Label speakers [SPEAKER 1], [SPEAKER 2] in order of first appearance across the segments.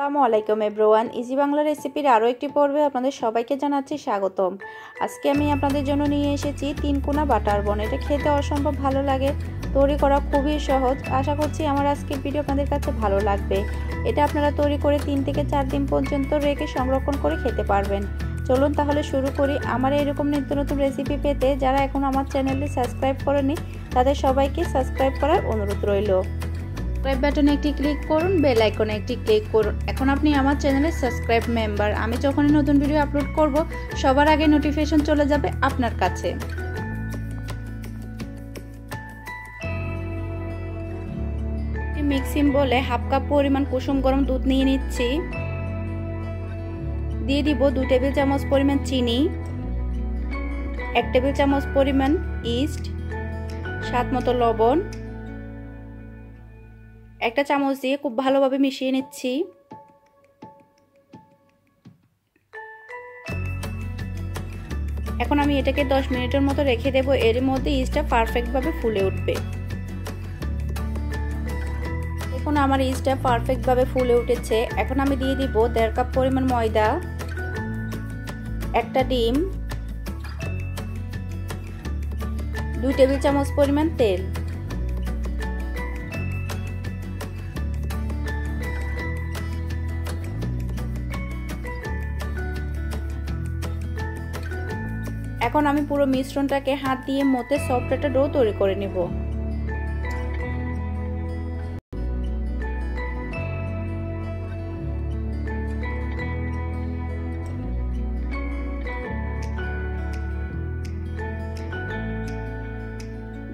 [SPEAKER 1] আসসালামু আলাইকুম everyone easy Bangla রেসিপির আরও একটি পর্বে আপনাদের সবাইকে জানাচ্ছি স্বাগতম। আজকে আমি আপনাদের জন্য নিয়ে এসেছি তিন কোনা বাটার বন। এটা খেতে অসম্ভব ভালো লাগে, তৈরি করা খুবই সহজ। আশা করছি আমার আজকের ভিডিও আপনাদের কাছে ভালো লাগবে। এটা আপনারা তৈরি করে তিন থেকে চার দিন পর্যন্ত রেখে সংরক্ষণ করে খেতে পারবেন। চলুন তাহলে শুরু করি। আমার এরকম নিত্য নতুন রেসিপি পেতে যারা এখন আমার চ্যানেলটি সাবস্ক্রাইব করেনি তাদের সবাইকে সাবস্ক্রাইব করার অনুরোধ রইল। সাবস্ক্রাইব বাটনে একটি ক্লিক করুন বেল আইকনে একটি ক্লিক করুন। এখন আপনি আমার চ্যানেলের সাবস্ক্রাইব মেম্বার আমি যখনই নতুন ভিডিও আপলোড করব, সবার আগে নোটিফিকেশন চলে যাবে আপনার কাছে। মিক্সিং বলে হাফ কাপ পরিমাণ কুসুম গরম দুধ নিয়ে নিচ্ছি। দিয়ে দিব দু টেবিল চামচ পরিমাণ চিনি, এক টেবিল চামচ পরিমাণ ইস্ট স্বাদ মতো লবণ একটা চামচ দিয়ে খুব ভালোভাবে মিশিয়ে নিচ্ছি। এখন আমি এটাকে দশ মিনিটের মতো রেখে দেবো, এর মধ্যে ইস্টটা পারফেক্টভাবে ফুলে উঠবে। দেখুন, আমার ইস্টটা পারফেক্টভাবে ফুলে উঠেছে। এখন আমি দিয়ে দিব দেড় কাপ পরিমাণ ময়দা, একটা ডিম, দুই টেবিল চামচ পরিমাণ তেল। এখন আমি পুরো মিশ্রণটাকে হাত দিয়ে মতে সফট একটা ডো তৈরি করে নেব।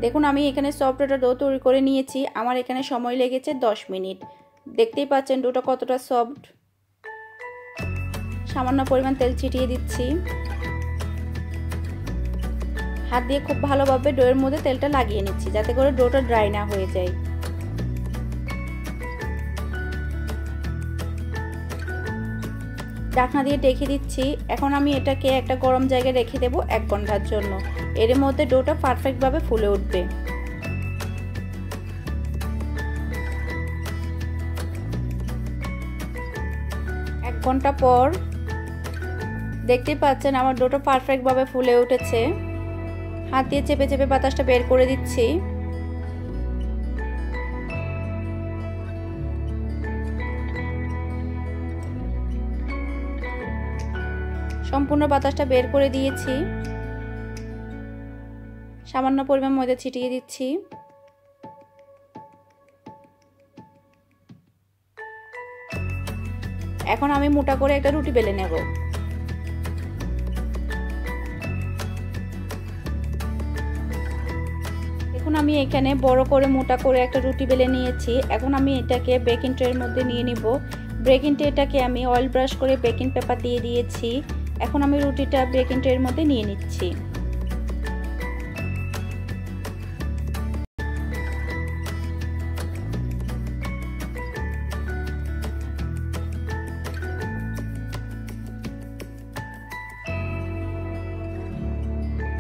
[SPEAKER 1] দেখুন, আমি এখানে সফট ডো তৈরি করে নিয়েছি। আমার এখানে সময় লেগেছে 10 মিনিট। দেখতেই পাচ্ছেন ডোটা কতটা সফট সামান্য পরিমাণ তেল ছিটিয়ে দিচ্ছি। হাত দিয়ে খুব ভালোভাবে ডোয়ের মধ্যে তেলটা লাগিয়ে নিচ্ছি, যাতে করে ডোটা ড্রাই না হয়ে যায়। ঢাকনা দিয়ে ডেকে দিচ্ছি। এখন আমি এটাকে একটা গরম জায়গায় রেখে দেবো এক ঘণ্টার জন্য। এর মধ্যে ডোটা পারফেক্টভাবে ফুলে উঠবে। এক ঘণ্টা পর দেখতেই পাচ্ছেন আমার ডোটা পারফেক্টভাবে ফুলে উঠেছে। হাত দিয়ে চেপে চেপে বাতাসটা বের করে দিচ্ছি। সম্পূর্ণ বাতাসটা বের করে দিয়েছি। সামান্য পরিমাণ ময়দা ছিটিয়ে দিচ্ছি। এখন আমি মোটা করে একটা রুটি বেলে নেব। এখন আমি এখানে বড় করে মোটা করে একটা রুটি বেলে নিয়েছি। এখন আমি এটাকে বেকিং ট্রের মধ্যে নিয়ে নিব। বেকিং ট্রেটাকে আমি অয়েল ব্রাশ করে বেকিং পেপার দিয়ে দিয়েছি। এখন আমি রুটিটা বেকিং ট্রের মধ্যে নিয়ে নিচ্ছি।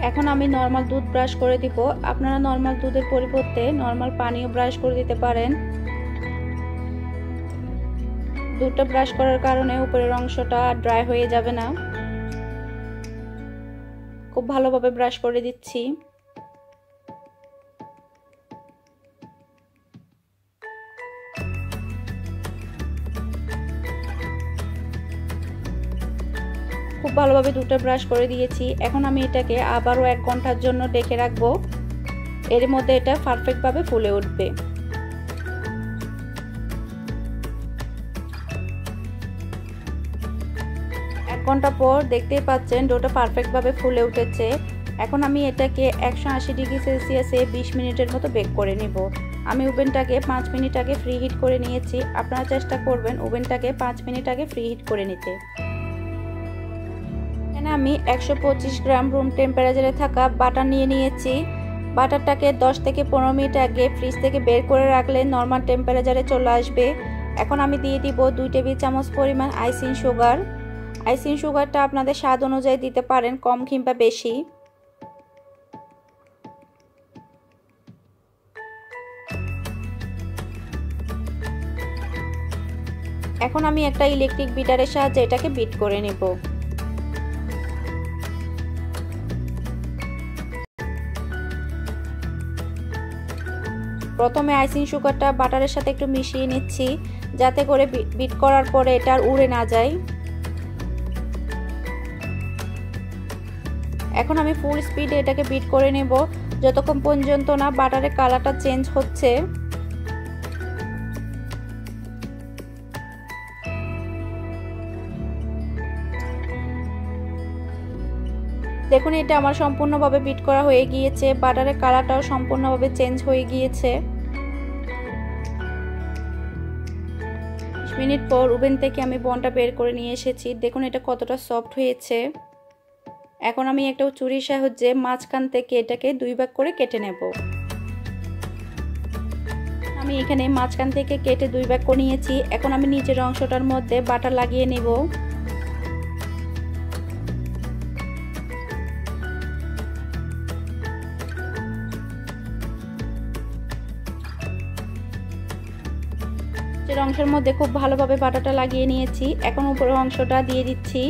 [SPEAKER 1] এখন আমি নর্মাল দুধ ব্রাশ করে দিব। আপনারা নর্মাল দুধের পরিবর্তে নর্মাল পানিও ব্রাশ করে দিতে পারেন। দুধটা ব্রাশ করার কারণে উপরের অংশটা ড্রাই হয়ে যাবে না। খুব ভালোভাবে ব্রাশ করে দিচ্ছি। ভালোভাবে দুটো ব্রাশ করে দিয়েছি। এখন আমি এটাকে আবারও এক ঘণ্টার জন্য ডেকে রাখব। এর মধ্যে এটা পারফেক্টভাবে ফুলে উঠবে। এক ঘণ্টা পর দেখতেই পাচ্ছেন ডোটা পারফেক্টভাবে ফুলে উঠেছে। এখন আমি এটাকে একশো আশি ডিগ্রি সেলসিয়াসে বিশ মিনিটের মতো বেক করে নিব। আমি ওভেনটাকে পাঁচ মিনিট আগে ফ্রি হিট করে নিয়েছি। আপনারা চেষ্টা করবেন ওভেনটাকে পাঁচ মিনিট আগে ফ্রি হিট করে নিতে। আমি একশো পঁচিশ গ্রাম রুম টেম্পারেচারে থাকা বাটার নিয়ে নিয়েছি। বাটারটাকে দশ থেকে পনেরো মিনিট আগে ফ্রিজ থেকে বের করে রাখলে নর্মাল টেম্পারেচারে চলে আসবে। এখন আমি দিয়ে দিব দুই টেবিল চামচ পরিমাণ আইসিং সুগার আইসিং সুগারটা আপনাদের স্বাদ অনুযায়ী দিতে পারেন, কম কিংবা বেশি। এখন আমি একটা ইলেকট্রিক বিটারের সাহায্যে এটাকে বিট করে নেব। প্রথমে আইসিং সুগারটা বাটারের সাথে একটু মিশিয়ে নিচ্ছি, যাতে করে বিট করার পরে এটা উড়ে না যায়। এখন আমি ফুল স্পিডে এটাকে বিট করে নেব। যতক্ষণ পর্যন্ত না বাটারের কালারটা চেঞ্জ হচ্ছে দেখুন, এটা আমার সম্পূর্ণভাবে বিট করা হয়ে গিয়েছে। বাটারের কালারটাও সম্পূর্ণভাবে চেঞ্জ হয়ে গিয়েছে। মিনিট পর ওভেন থেকে আমি বনটা বের করে নিয়ে এসেছি। দেখুন, এটা কতটা সফট হয়েছে। এখন আমি একটা চুরির সাহায্যে মাঝখান থেকে এটাকে দুই ভাগ করে কেটে নেব। আমি এখানে মাঝখান থেকে কেটে দুই ভাগ করে নিয়েছি। এখন আমি নিচের অংশটার মধ্যে বাটার লাগিয়ে নেব। নিচের অংশের মধ্যে খুব ভালোভাবে বাটাটা লাগিয়ে নিয়েছি। এখন উপরের অংশটা দিয়ে দিচ্ছি।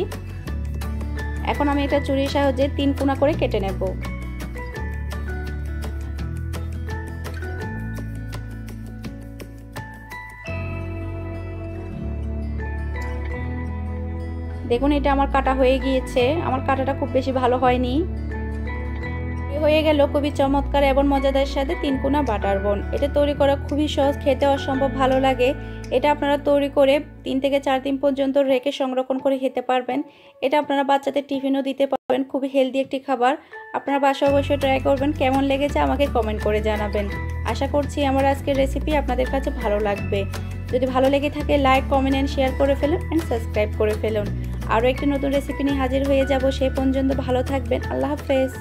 [SPEAKER 1] এখন আমি এটা চুরির সাহায্যে তিন কোনা করে কেটে নেব। দেখুন, এটা আমার কাটা হয়ে গিয়েছে। আমার কাটাটা খুব বেশি ভালো হয়নি। হয়ে গেল খুবই চমৎকার এবং মজাদার সাথে তিনকুনা বাটার বোন। এটা তৈরি করা খুবই সহজ, খেতে অসম্ভব ভালো লাগে। এটা আপনারা তৈরি করে তিন থেকে চার দিন পর্যন্ত রেখে সংরক্ষণ করে খেতে পারবেন। এটা আপনারা বাচ্চাদের টিফিনও দিতে পারবেন, খুবই হেলদি একটি খাবার। আপনারা বাসা অবশ্যই ট্রাই করবেন, কেমন লেগেছে আমাকে কমেন্ট করে জানাবেন। আশা করছি আমার আজকের রেসিপি আপনাদের কাছে ভালো লাগবে। যদি ভালো লেগে থাকে লাইক কমেন্ট অ্যান্ড শেয়ার করে ফেলুন অ্যান্ড সাবস্ক্রাইব করে ফেলুন। আরও একটি নতুন রেসিপি নিয়ে হাজির হয়ে যাব সেই পর্যন্ত ভালো থাকবেন, আল্লাহ হাফেজ।